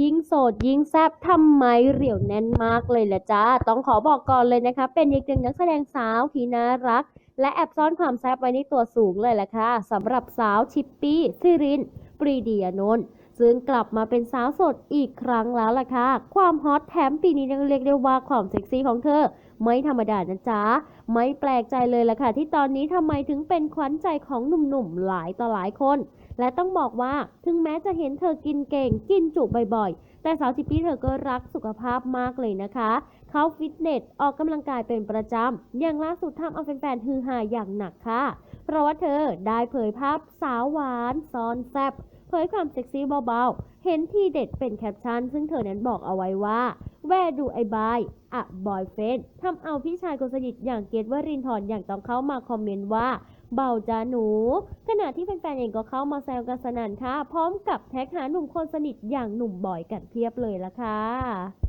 ยิ่งโสดยิ่งแซบทำไมเหรี่ยวแน่นมากเลยละจ้าต้องขอบอกก่อนเลยนะคะ เป็นอีกหนึ่งนักแสดงสาวที่น่ารัก และแอบซ่อนความแซบไว้ในตัวสูงเลยล่ะค่ะสำหรับสาวชิปปี้ซิริน ปรีดียนนท์ซึ่งกลับมาเป็นสาวสดอีกครั้งแล้วล่ะค่ะ ความฮอตแถมปีนี้ยังเรียกได้ว่าความเซ็กซี่ของเธอไม่ธรรมดานะจ๊ะ ไม่แปลกใจเลยล่ะค่ะ ที่ตอนนี้ทำไมถึงเป็นขวัญใจของหนุ่มๆหลายต่อหลายคน และต้องบอกว่าถึงแม้จะเห็นเธอกินเก่ง กินจุบ่อยๆ แต่สาวชิปปี้เธอก็รักสุขภาพมากเลยนะคะเขาฟิตเนสออกกำลังกายเป็นประจำ อย่างล่าสุดทำเอาแฟนๆฮือฮาอย่างหนักค่ะ เพราะว่าเธอได้เผยภาพสาวหวานซ้อนแซบเผยความเซ็กซี่เบาๆ เห็นทีเด็ดเป็นแคปชั่น ซึ่งเธอนั้นบอกเอาไว้ว่า แวดูไอบายอะบอยเฟนทำเอาพี่ชายคนสนิทอย่างเกตวรินทร์อย่างต้องเข้ามาคอมเมนต์ว่า เบาจ้าหนู ขณะที่แฟนๆเองก็เข้ามาแซวกันสนั่นค่ะ พร้อมกับแท็กหาหนุ่มคนสนิทอย่างหนุ่มบอยกันเพียบเลยละค่ะ